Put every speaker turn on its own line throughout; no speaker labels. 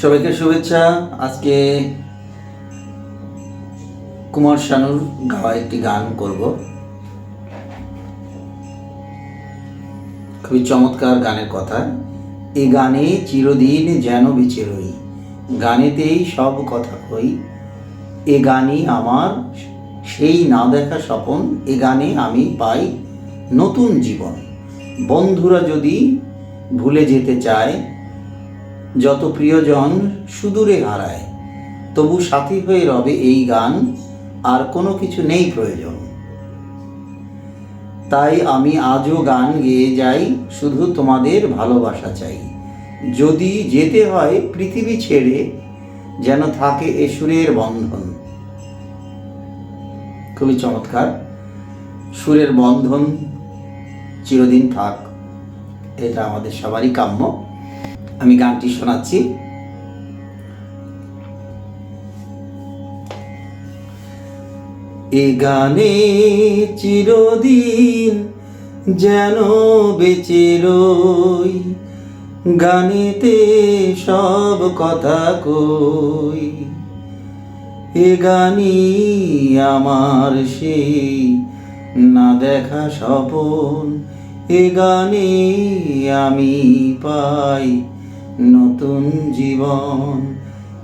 সবাইকে শুভেচ্ছা। আজকে কুমার শানুর গাওয়া একটি গান করব। খুবই চমৎকার গানের কথা। এই গানে চিরদিন যেন বেঁচে রই, গানেতেই সব কথা কই। এ গানই আমার সেই না দেখা স্বপন, এ গানে আমি পাই নতুন জীবন। বন্ধুরা যদি ভুলে যেতে চায় যত প্রিয়জন সুদূরে হারায়, তবু সাথী হয়ে রবে এই গান, আর কোনো কিছু নেই প্রয়োজন। তাই আমি আজও গান গেয়ে যাই, শুধু তোমাদের ভালোবাসা চাই। যদি যেতে হয় পৃথিবী ছেড়ে, যেন থাকে এ সুরের বন্ধন। খুবই চমৎকার। সুরের বন্ধন চিরদিন থাক, এটা আমাদের সবারই কাম্য। আমি গানটি শোনাচ্ছি। এ গানে চিরদিন যেন বেঁচে রই, গানেতে সব কথা কই। এ গানি আমার সেই না দেখা স্বপন, এ গানে আমি পাই নতুন জীবন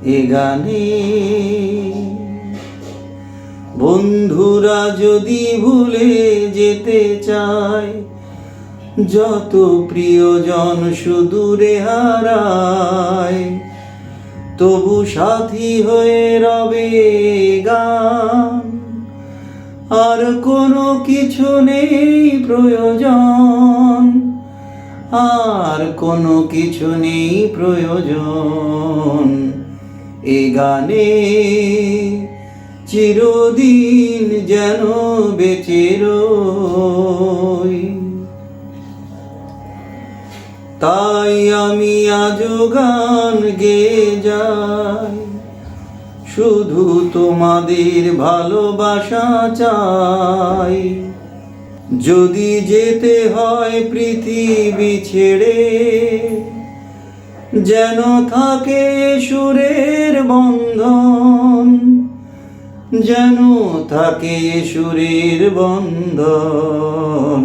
এ গানে। বন্ধুরা যদি ভুলে যেতে চায়, যত প্রিয়জন সুদূরে হারায়, তবু সাথী হয়ে রবে গান। আর কোনো কিছু নেই প্রয়োজন আর কোনো কিছু নেই প্রয়োজন। এ গানে চিরদিন যেন বেঁচে তাই আমি আজও গান গে যাই। শুধু তোমাদের ভালোবাসা চাই। যদি যেতে হয় পৃথিবী ছেড়ে, যেন থাকে সুরের বন্ধন, যেন থাকে সুরের বন্ধন।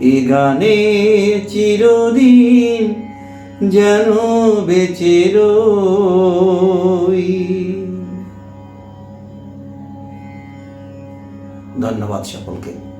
এ গানে চিরদিন যেন বেঁচে ধন্যবাদ সকলকে।